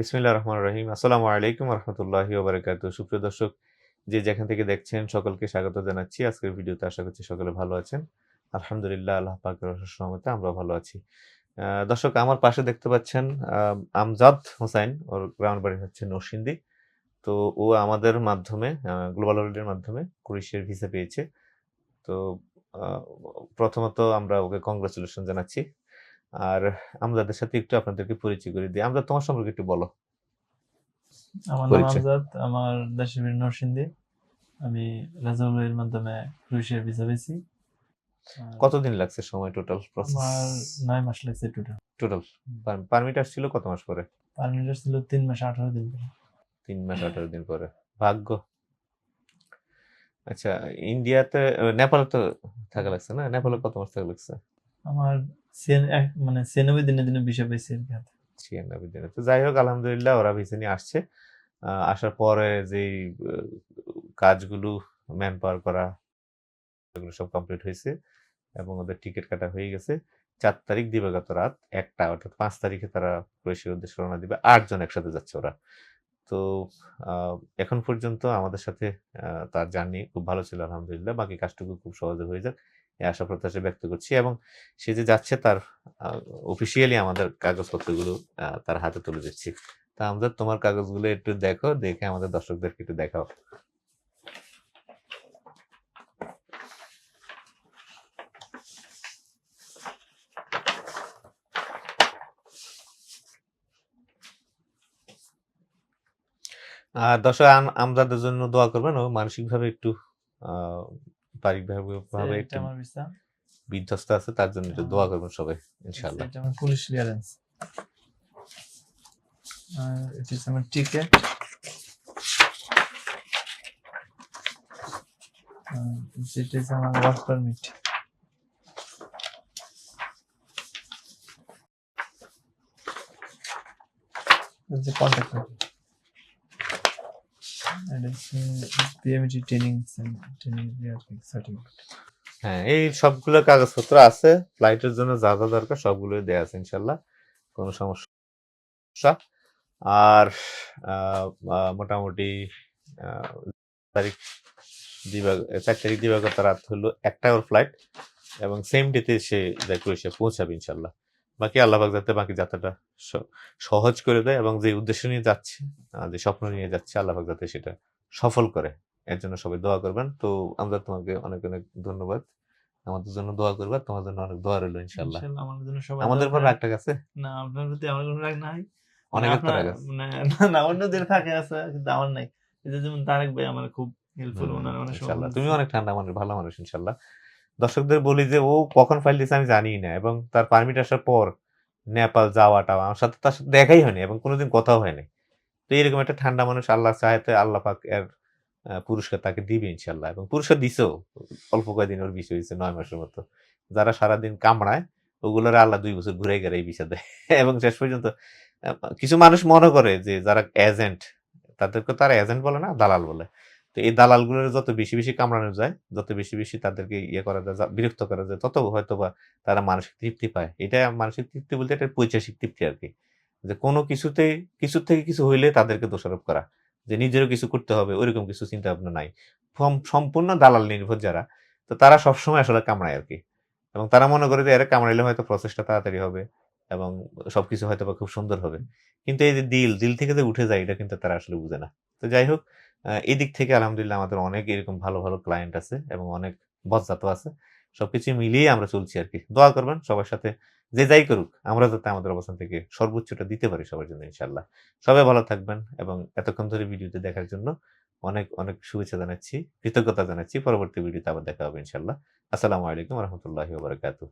বিসমিল্লাহ রহমান রহিম। আসসালামু আলাইকুম রহমতুল্লাহি ওবরাকাতু সুপ্রিয় দর্শক, যে যেখান থেকে দেখছেন সকলকে স্বাগত জানাচ্ছি। আজকের ভিডিওতে আশা করছি সকলে ভালো আছেন। আলহামদুলিল্লাহ, আল্লাহ পাকের রহমতে আমরা ভালো আছি। দর্শক, আমার পাশে দেখতে পাচ্ছেন আমজাদ হোসাইন ওর গ্রাউন্ড বাড়ি হচ্ছে নরসিংদী। তো ও আমাদের মাধ্যমে গ্লোবাল ওয়ার্ল্ডের মাধ্যমে কুরিশের ভিসা পেয়েছে। তো প্রথমত আমরা ওকে কংগ্রেচুলেশন জানাচ্ছি। আর আমজাদের সাথে একটু আপনাদেরকে পরিচয় করে দিই। আমজাদ তোমার সম্পর্কে একটু বলো। আমার নাম আমজাদ আমার দেশের বাড়ি নরসিংদী। আমি মাধ্যমে ভিসা পেয়েছি। কতদিন লাগছে সময় টোটাল প্রসেস আমার মাস লাগছে টোটাল টোটাল পারমিট আসছিল কত মাস পরে? পারমিট ছিল তিন মাস আঠারো দিন পরে। তিন মাস আঠারো দিন পরে। ভাগ্য। আচ্ছা ইন্ডিয়াতে নেপালে তো থাকা লাগছে না? নেপালে কত মাস থাকা লাগছে? আমার মানে ছিয়ানব্বই দিনে দিনে ভিসা পেয়েছি আর কি হাতে। দিনে। তো যাই হোক, আলহামদুলিল্লাহ ওরা ভিসা নিয়ে আসছে। আসার পরে যে কাজগুলো ম্যান পাওয়ার করা, এগুলো সব কমপ্লিট হয়েছে এবং ওদের টিকিট কাটা হয়ে গেছে। চার তারিখ দিবাগত রাত একটা, অর্থাৎ পাঁচ তারিখে তারা ক্রোয়েশিয়ার উদ্দেশ্যে রওনা দিবে। আটজন একসাথে যাচ্ছে ওরা। তো এখন পর্যন্ত আমাদের সাথে তার জার্নি খুব ভালো ছিল, আলহামদুলিল্লাহ। বাকি কাজটুকু খুব সহজে হয়ে যাক। এই আশা প্রত্যাশা ব্যক্ত করছি এবং সে যে যাচ্ছে তার অফিসিয়ালি আমাদের কাগজপত্রগুলো তার হাতে তুলে দিচ্ছি। তা আমাদের তোমার কাগজগুলো একটু দেখো, দেখে আমাদের দর্শকদেরকে একটু দেখাও। আর দর্শক, আম- আমজাদের জন্য দোয়া করবেন ও মানসিকভাবে একটু পারিবারিক ভাবে এটা আমার ভিসা বিধ্বস্ত আছে তার জন্য একটু দোয়া করবেন সবাই ইনশাআল্লাহ। এটা আমার পুলিশ ক্লিয়ারেন্স আর এটা আমার টিকেট আমার ওয়ার্ক পারমিট যে কন্ট্যাক্ট সার্টিফিকেট হ্যাঁ এই সবগুলো কাগজপত্র আছে ফ্লাইটের জন্য যা যা দরকার সবগুলো দেওয়া আছে ইনশাল্লাহ কোনো সমস্যা। আর মোটামুটি তারিখ দিবা, চার তারিখ দিবাগত রাত হলো একটা ওর ফ্লাইট এবং সেম ডেতে সে যায় ক্রোয়েশিয়া পৌঁছাবে ইনশাল্লাহ বাকি আল্লাহবাক যাতে বাকি যাত্রাটা সহজ করে দেয় এবং যে উদ্দেশ্য নিয়ে যাচ্ছে যে স্বপ্ন নিয়ে যাচ্ছে আল্লাহবাক যাতে সেটা সফল করে। এর জন্য সবাই দোয়া করবেন। তো আমরা তোমাকে অনেক অনেক ধন্যবাদ। আমাদের জন্য দোয়া করবা। তোমার জন্য অনেক দোয়া রইল ইনশাল্লাহ ইনশাআল্লাহ আমাদের জন্য সবাই আমাদের উপর। রাগটা গেছে না আপনার প্রতি আমার কোনো রাগ নাই। অনেকের তো রাগ আছে। মানে না, না অন্যদের থাকে আছে কিন্তু আমার নাই। এই যে যেমন তারেক ভাই আমার খুব হেল্পফুল ওনার অনেক তুমি অনেক ঠান্ডা মানুষ ভালো মানুষ ইনশাল্লাহ দর্শকদের বলি যে, ও কখন ফাইল দিয়েছে আমি জানি না এবং তার পারমিট আসার পর নেপাল যাওয়াটা আমার সাথে তার সাথে দেখাই হয়নি এবং কোনোদিন কথাও হয়নি। তো এরকম একটা ঠান্ডা মানুষ আল্লাহ চাইতে আল্লাহ পাক এর পুরস্কার তাকে দিবে ইনশাল্লাহ এবং পুরস্কার দিছেও অল্প কয়েকদিন ওর বিষয় হয়েছে, নয় মাসের মতো। যারা সারাদিন কামড়ায়, ওগুলোর আল্লাহ দুই বছর ঘুরে গেলে এই বিষয় দেয় এবং শেষ পর্যন্ত কিছু মানুষ মনে করে যে, যারা এজেন্ট তাদেরকে তারা এজেন্ট বলে না, দালাল বলে। তো এই দালালগুলোর যত বেশি বেশি কামড়ানো যায়, যত বেশি বেশি তাদেরকে ইয়ে করা যায় বিরক্ত করা যায়, তত হয়তো বা তারা মানসিক তৃপ্তি পায়। এটা মানসিক তৃপ্তি বলতে এটা পৈশাসিক তৃপ্তি আর কি যে কোনো কিছুতে কিছু থেকে কিছু হইলে তাদেরকে দোষারোপ করা। যে নিজেরও কিছু করতে হবে, ওইরকম কিছু চিন্তা ভাবনা নাই। সম- সম্পূর্ণ দালাল নির্ভর যারা, তো তারা সবসময় আসলে কামড়ায় আর কি এবং তারা মনে করে যে এরা কামড়াইলে হয়তো প্রসেসটা তাড়াতাড়ি হবে এবং সবকিছু হয়তো বা খুব সুন্দর হবে। কিন্তু এই যে দিল দিল থেকে যে উঠে যায়, এটা কিন্তু তারা আসলে বুঝে না। তো যাই হোক এই থেকে আলহামদুলিল্লাহ আমাদের অনেক এরকম ভালো ভালো ক্লায়েন্ট আছে এবং অনেক বজ্জাত আছে। সবকিছু মিলিয়ে আমরা চলছি আর কি দোয়া করবেন সবার সাথে যে যাই করুক, আমরা যাতে আমাদের অবস্থান থেকে সর্বোচ্চটা দিতে পারি সবার জন্য ইনশাল্লাহ সবাই ভালো থাকবেন এবং এতক্ষণ ধরে ভিডিওতে দেখার জন্য অনেক অনেক শুভেচ্ছা জানাচ্ছি, কৃতজ্ঞতা জানাচ্ছি। পরবর্তী ভিডিওতে আবার দেখা হবে ইনশাল্লাহ আসসালামু আলাইকুম রহমতুল্লাহি বারকাতু